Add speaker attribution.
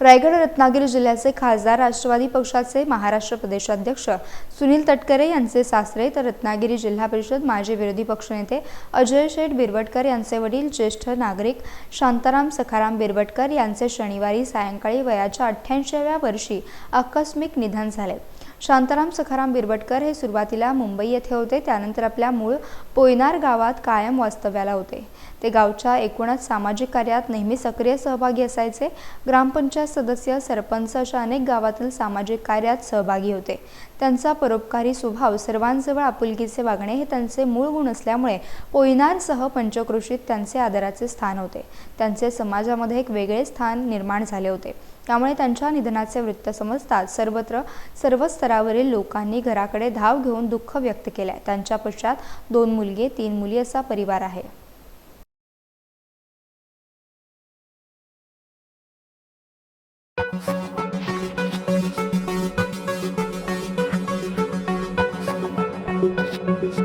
Speaker 1: रायगड रत्नागिरी जिल्ह्याचे खासदार राष्ट्रवादी पक्षाचे महाराष्ट्र प्रदेशाध्यक्ष सुनील तटकरे यांचे सासरे तर रत्नागिरी जिल्हा परिषद माजी विरोधी पक्षनेते अजय शेठ बिरवटकर यांचे वडील ज्येष्ठ नागरिक शांताराम सखाराम बिरवटकर यांचे शनिवारी सायंकाळी वयाच्या अठ्ठ्याऐंशीव्या वर्षी आकस्मिक निधन झाले. शांताराम सखाराम बिरवटकर हे सुरुवातीला मुंबई येथे होते त्यानंतर आपल्या मूळ पोयनार गावात कायम वास्तव्याला होते. ते गावच्या एकूणच सामाजिक कार्यात नेहमी सक्रिय सहभागी असायचे. ग्रामपंचायत सदस्य सरपंच अशा अनेक गावातील सामाजिक कार्यात सहभागी होते. त्यांचा परोपकारी स्वभाव सर्वांजवळ आपुलकीचे वागणे हे त्यांचे मूळ गुण असल्यामुळे पोयनारसह पंचकृषीत त्यांचे आदराचे स्थान होते. त्यांचे समाजामध्ये एक वेगळे स्थान निर्माण झाले होते. त्यामुळे त्यांच्या निधनाचे वृत्त समजताच सर्वत्र सर्व स्तरावरील लोकांनी घराकडे धाव घेऊन दुःख व्यक्त केले त्यांच्या पश्चात दोन मुलगे तीन मुली असा परिवार आहे. Thank you.